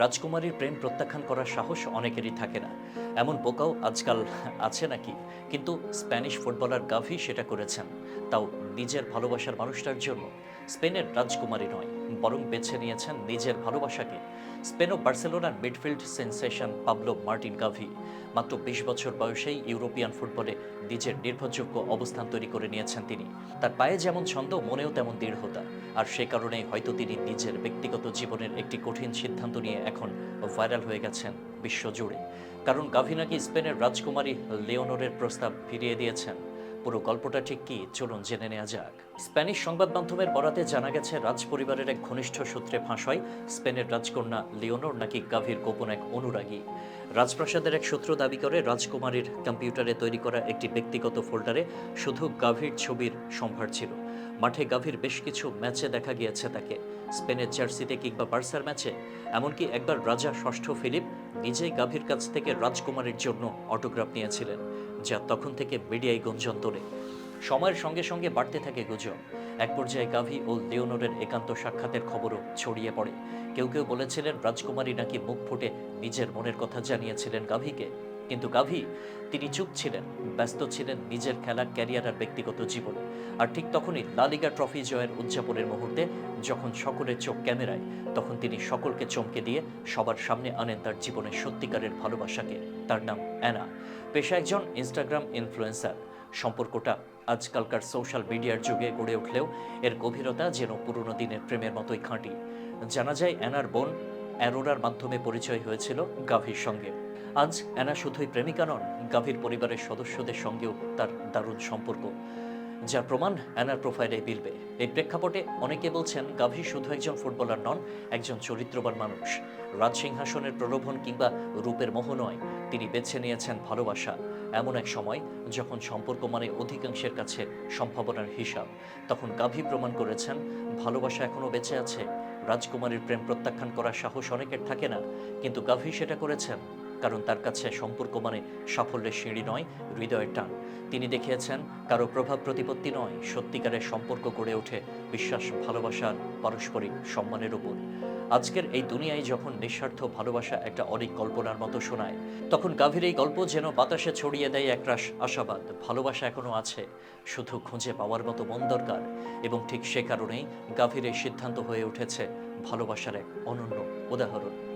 রাজকুমারীর প্রেম প্রত্যাখ্যান করার সাহস অনেকেরই থাকে না। এমন বোকাও আজকাল আছে নাকি? কিন্তু স্প্যানিশ ফুটবলার গাভি সেটা করেছেন। তাও নিজের ভালোবাসার মানুষটার জন্য। স্পেনের রাজকুমারী নয়। বরং বেছে নিয়েছেন নিজের ভালোবাসাকে। স্পেন ও বার্সেলোনার মিডফিল্ড সেন্সেশন পাবলো মার্টিন গাভি। মাত্র বিশ বছর বয়সেই ইউরোপিয়ান ফুটবলে নিজের নির্ভরযোগ্য অবস্থান তৈরি করে নিয়েছেন তিনি। তার পায়ে যেমন ছন্দ, মনেও তেমন দৃঢ়তা। আর সে কারণেই হয়তো তিনি নিজের ব্যক্তিগত জীবনের একটি কঠিন সিদ্ধান্ত নিয়ে এখন ভাইরাল হয়ে গেছেন বিশ্বজুড়ে। কারণ গাভি নাকি স্পেনের রাজকুমারী লিওনোরের প্রস্তাব ফিরিয়ে দিয়েছেন। পুরো গল্পটা ঠিক কি? চলুন জেনে নেওয়া যাক। স্প্যানিশ সংবাদ মাধ্যমের বরাতে জানা গেছে রাজ পরিবারের এক ঘনিষ্ঠ সূত্রে ফাঁস হয় স্পেনের রাজকন্যা লিওনোর নাকি গাভীর গোপন এক অনুরাগী। রাজপ্রাসাদের এক সূত্র দাবি করে, রাজকুমারীর কম্পিউটারে তৈরি করা একটি ব্যক্তিগত ফোল্ডারে শুধু গাভীর ছবির সম্ভার ছিল। মাঠে গাভীর বেশ কিছু ম্যাচে দেখা গিয়েছে তাকে। স্পেনের জার্সিতে কিংবা বার্সার ম্যাচে, এমনকি একবার রাজা ষষ্ঠ ফিলিপ নিজেই গাভীর কাছ থেকে রাজকুমারীর জন্য অটোগ্রাফ নিয়েছিলেন। যা তখন থেকে মিডিয়ায় গুঞ্জন তোলে সময়ের সঙ্গে সঙ্গে বাড়তে থাকে গুজব। এক পর্যায়ে গাভি ও লিওনোরের একান্ত সাক্ষাতের খবরও ছড়িয়ে পড়ে। কেউ কেউ বলেছিলেন, রাজকুমারী নাকি মুখ ফুটে নিজের মনের কথা জানিয়েছিলেন গাভীকে। কিন্তু গাভি, তিনি চুপ ছিলেন, ব্যস্ত ছিলেন নিজের খেলা, ক্যারিয়ার আর ব্যক্তিগত জীবনে। আর ঠিক তখনই লালিগা ট্রফি জয়ের উদযাপনের মুহূর্তে, যখন সকলের চোখ ক্যামেরায়, তখন তিনি সকলকে চমকে দিয়ে সবার সামনে আনেন তার জীবনের সত্যিকারের ভালোবাসাকে। তার নাম অ্যানা। পেশা একজন ইনস্টাগ্রাম ইনফ্লুয়েন্সার। সম্পর্কটা আজকালকার সোশ্যাল মিডিয়ার যুগে গড়ে উঠলেও, এর গভীরতা যেন পুরনো দিনের প্রেমের মতোই খাঁটি। জানা যায়, অ্যানার বোন অ্যারোরার মাধ্যমে পরিচয় হয়েছিল গাভীর সঙ্গে। আজ অ্যানা শুধুই প্রেমিকা নন, গাভীর পরিবারের সদস্যদের সঙ্গেও তার দারুণ সম্পর্ক। যার প্রমাণ অ্যানার প্রোফাইলে মিলবে। এই প্রেক্ষাপটে অনেকে বলছেন গাভী শুধু একজন ফুটবলার নন, একজন চরিত্রবান মানুষ। রাজসিংহাসনের প্রলোভন কিংবা রূপের মোহ নয়, তিনি বেছে নিয়েছেন ভালোবাসা। এমন এক সময় যখন সম্পর্ক মানে অধিকাংশের কাছে সম্ভাবনার হিসাব, তখন গাভী প্রমাণ করেছেন, ভালোবাসা এখনও বেঁচে আছে। রাজকুমারীর প্রেম প্রত্যাখ্যান করার সাহস অনেকের থাকে না, কিন্তু গাভী সেটা করেছেন। কারণ তার কাছে সম্পর্ক মানে সাফল্যের সিঁড়ি নয়, হৃদয়ের টান। তিনি দেখিয়েছেন, কারও প্রভাব প্রতিপত্তি নয়, সত্যিকারের সম্পর্ক গড়ে ওঠে বিশ্বাস ভালোবাসার পারস্পরিক সম্মানের উপর। আজকের এই দুনিয়ায় যখন নিঃস্বার্থ ভালোবাসা একটা অনেক কল্পনার মতো শোনায়, তখন গাভীর এই গল্প যেন বাতাসে ছড়িয়ে দেয় একরাশ আশাবাদ। ভালোবাসা এখনও আছে, শুধু খুঁজে পাওয়ার মতো মন দরকার এবং ঠিক সে কারণেই গাভীর এই সিদ্ধান্ত হয়ে উঠেছে ভালোবাসার এক অনন্য উদাহরণ।